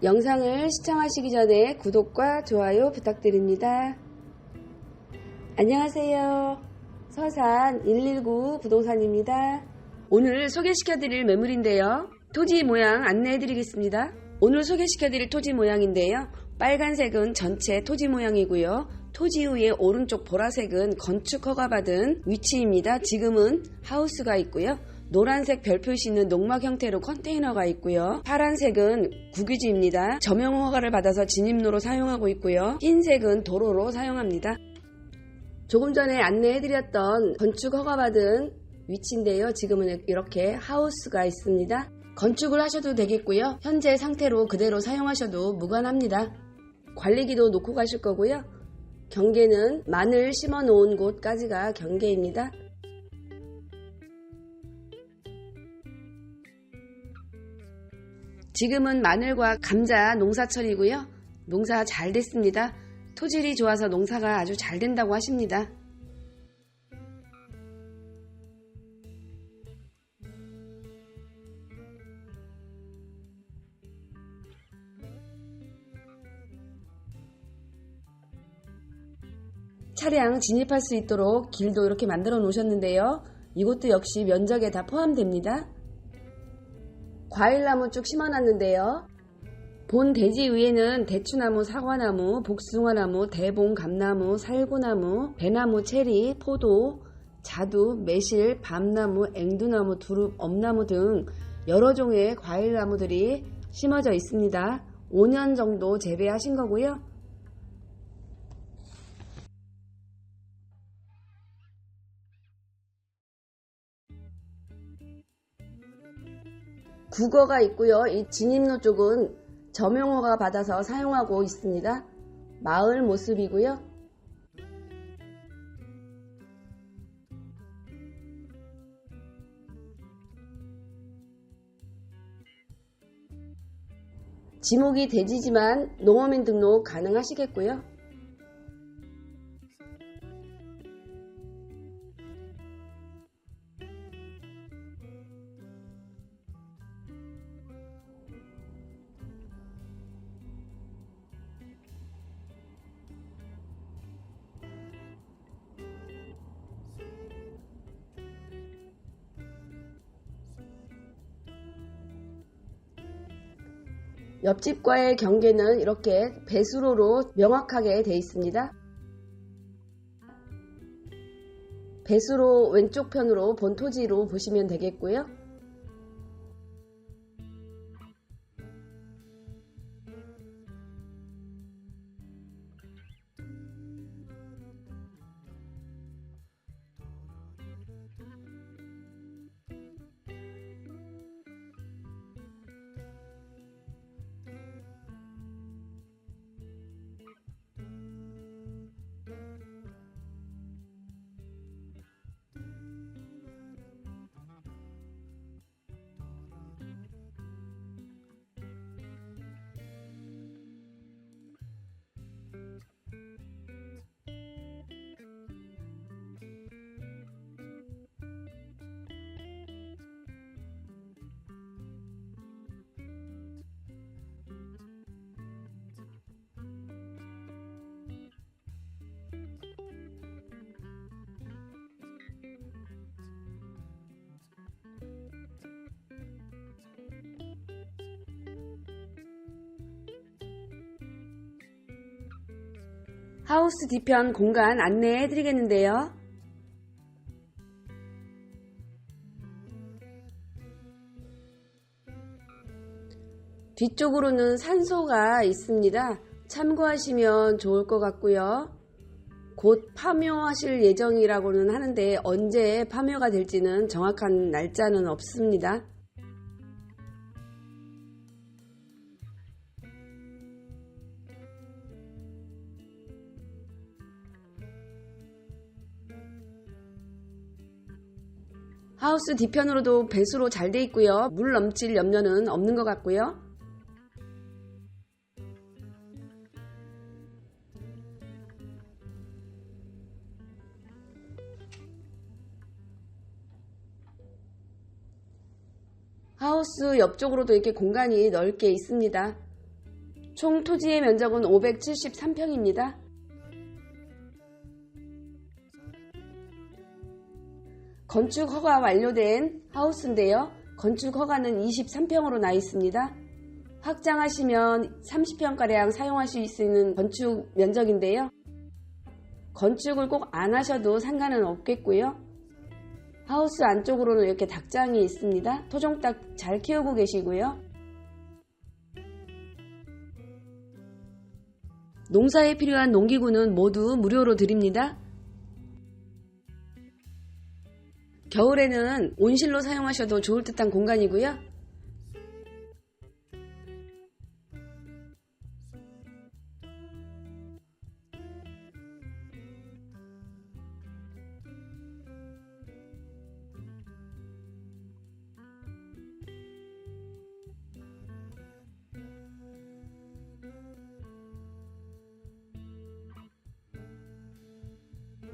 영상을 시청하시기 전에 구독과 좋아요 부탁드립니다. 안녕하세요. 서산 119 부동산입니다. 오늘 소개시켜드릴 매물인데요. 토지 모양 안내해드리겠습니다. 오늘 소개시켜드릴 토지 모양인데요. 빨간색은 전체 토지 모양이고요. 토지 위에 오른쪽 보라색은 건축 허가받은 위치입니다. 지금은 하우스가 있고요. 노란색 별 표시 있는 농막 형태로 컨테이너가 있고요. 파란색은 국유지입니다. 점용 허가를 받아서 진입로로 사용하고 있고요. 흰색은 도로로 사용합니다. 조금 전에 안내해드렸던 건축 허가받은 위치인데요. 지금은 이렇게 하우스가 있습니다. 건축을 하셔도 되겠고요. 현재 상태로 그대로 사용하셔도 무관합니다. 관리기도 놓고 가실 거고요. 경계는 마늘 심어 놓은 곳까지가 경계입니다. 지금은 마늘과 감자 농사철이고요. 농사 잘 됐습니다. 토질이 좋아서 농사가 아주 잘 된다고 하십니다. 차량 진입할 수 있도록 길도 이렇게 만들어 놓으셨는데요. 이것도 역시 면적에 다 포함됩니다. 과일나무 쭉 심어놨는데요. 본 대지 위에는 대추나무, 사과나무, 복숭아나무, 대봉, 감나무, 살구나무, 배나무, 체리, 포도, 자두, 매실, 밤나무, 앵두나무, 두릅, 엄나무 등 여러 종의 과일나무들이 심어져 있습니다. 5년 정도 재배하신 거고요. 국어가 있고요. 이 진입로 쪽은 점용허가 받아서 사용하고 있습니다. 마을 모습이고요. 지목이 대지지만 농어민 등록 가능하시겠고요. 옆집과의 경계는 이렇게 배수로로 명확하게 되어 있습니다. 배수로 왼쪽 편으로 본 토지로 보시면 되겠고요. 하우스 뒤편 공간 안내해 드리겠는데요. 뒤쪽으로는 산소가 있습니다. 참고하시면 좋을 것 같고요. 곧 파묘하실 예정이라고는 하는데 언제 파묘가 될지는 정확한 날짜는 없습니다. 하우스 뒤편으로도 배수로 잘 돼 있고요. 물 넘칠 염려는 없는 것 같고요. 하우스 옆쪽으로도 이렇게 공간이 넓게 있습니다. 총 토지의 면적은 573평입니다. 건축 허가 완료된 하우스인데요. 건축 허가는 23평으로 나 있습니다. 확장하시면 30평가량 사용하실 수 있는 건축 면적인데요. 건축을 꼭 안 하셔도 상관은 없겠고요. 하우스 안쪽으로는 이렇게 닭장이 있습니다. 토종닭 잘 키우고 계시고요. 농사에 필요한 농기구는 모두 무료로 드립니다. 겨울에는 온실로 사용하셔도 좋을 듯한 공간이고요.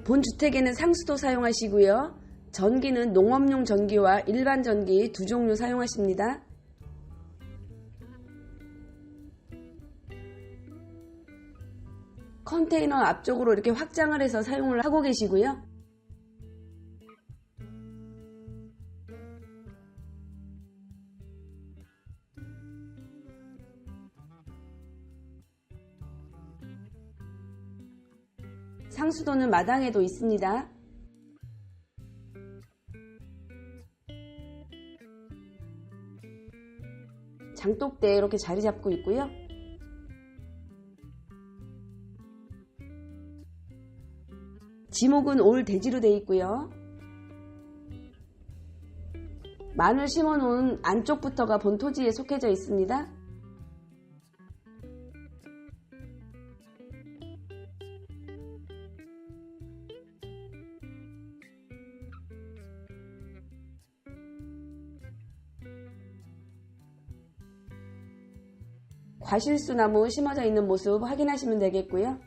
본 주택에는 상수도 사용하시고요. 전기는 농업용 전기와 일반 전기 두 종류 사용하십니다. 컨테이너 앞쪽으로 이렇게 확장을 해서 사용을 하고 계시고요. 상수도는 마당에도 있습니다. 장독대 이렇게 자리 잡고 있고요. 지목은 올 대지로 되어 있고요. 마늘 심어놓은 안쪽부터가 본 토지에 속해져 있습니다. 과실수나무 심어져 있는 모습 확인하시면 되겠고요.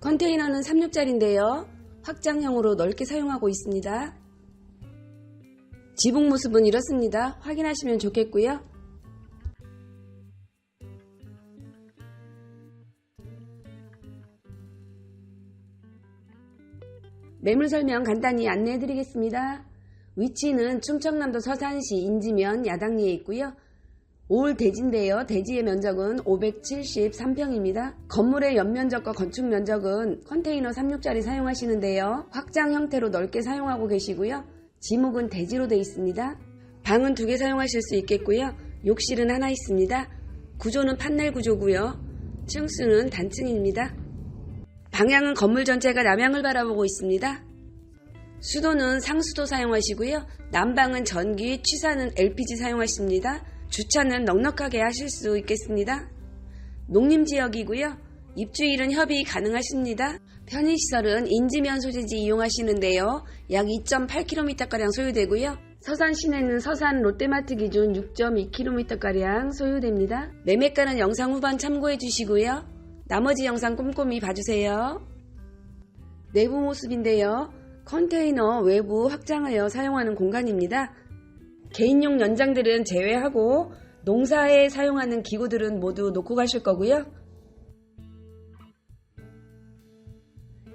컨테이너는 3륙짜리인데요. 확장형으로 넓게 사용하고 있습니다. 지붕 모습은 이렇습니다. 확인하시면 좋겠고요. 매물 설명 간단히 안내해 드리겠습니다. 위치는 충청남도 서산시 인지면 야당리에 있고요. 올 대지인데요. 대지의 면적은 573평입니다. 건물의 연면적과 건축 면적은 컨테이너 3륙짜리 사용하시는데요. 확장 형태로 넓게 사용하고 계시고요. 지목은 대지로 되어 있습니다. 방은 두 개 사용하실 수 있겠고요. 욕실은 하나 있습니다. 구조는 판넬 구조고요. 층수는 단층입니다. 방향은 건물 전체가 남향을 바라보고 있습니다. 수도는 상수도 사용하시고요. 난방은 전기, 취사는 LPG 사용하십니다. 주차는 넉넉하게 하실 수 있겠습니다. 농림지역이고요. 입주일은 협의 가능하십니다. 편의시설은 인지면 소재지 이용하시는데요. 약 2.8km가량 소요되고요. 서산 시내는 서산 롯데마트 기준 6.2km가량 소요됩니다. 매매가는 영상 후반 참고해 주시고요. 나머지 영상 꼼꼼히 봐주세요. 내부 모습인데요. 컨테이너 외부 확장하여 사용하는 공간입니다. 개인용 연장들은 제외하고 농사에 사용하는 기구들은 모두 놓고 가실 거고요.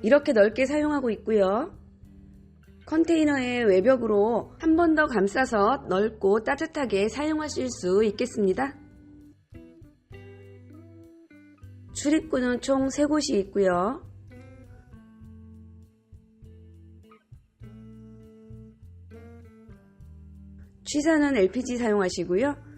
이렇게 넓게 사용하고 있고요. 컨테이너의 외벽으로 한 번 더 감싸서 넓고 따뜻하게 사용하실 수 있겠습니다. 출입구는 총 3곳이 있고요. 취사는 LPG 사용하시고요.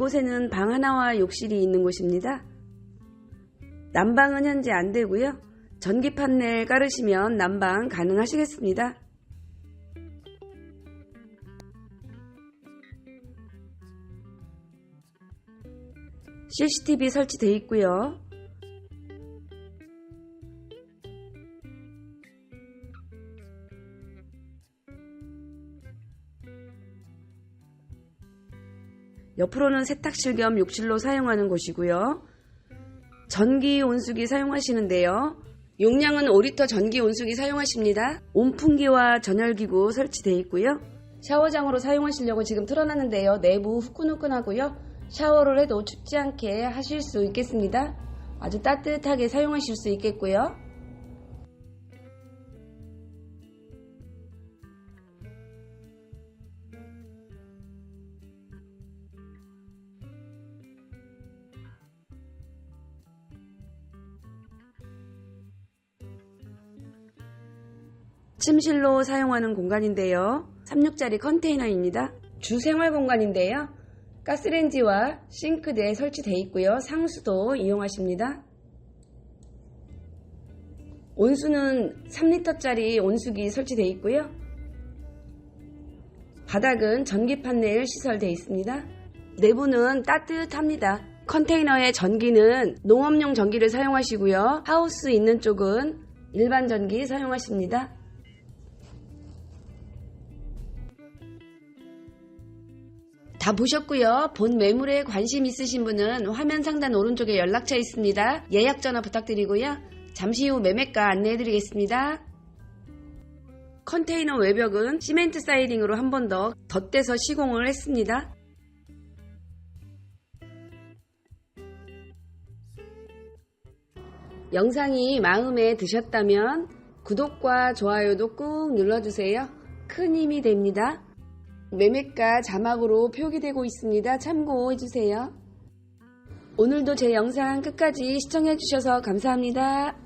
이곳에는 방 하나와 욕실이 있는 곳입니다. 난방은 현재 안 되고요. 전기 판넬 깔으시면 난방 가능하시겠습니다. CCTV 설치되어 있고요. 옆으로는 세탁실 겸 욕실로 사용하는 곳이고요. 전기 온수기 사용하시는데요. 용량은 5리터 전기 온수기 사용하십니다. 온풍기와 전열기구 설치되어 있고요. 샤워장으로 사용하시려고 지금 틀어놨는데요. 내부 후끈후끈하고요. 샤워를 해도 춥지 않게 하실 수 있겠습니다. 아주 따뜻하게 사용하실 수 있겠고요. 침실로 사용하는 공간인데요. 36짜리 컨테이너입니다. 주 생활 공간인데요. 가스레인지와 싱크대 설치되어 있고요. 상수도 이용하십니다. 온수는 3리터짜리 온수기 설치되어 있고요. 바닥은 전기 판넬 시설되어 있습니다. 내부는 따뜻합니다. 컨테이너의 전기는 농업용 전기를 사용하시고요. 하우스 있는 쪽은 일반 전기 사용하십니다. 다 보셨고요. 본 매물에 관심 있으신 분은 화면 상단 오른쪽에 연락처 있습니다. 예약 전화 부탁드리고요. 잠시 후 매매가 안내해 드리겠습니다. 컨테이너 외벽은 시멘트 사이딩으로 한 번 더 덧대서 시공을 했습니다. 영상이 마음에 드셨다면 구독과 좋아요도 꾹 눌러주세요. 큰 힘이 됩니다. 매매가 자막으로 표기되고 있습니다. 참고해주세요. 오늘도 제 영상 끝까지 시청해주셔서 감사합니다.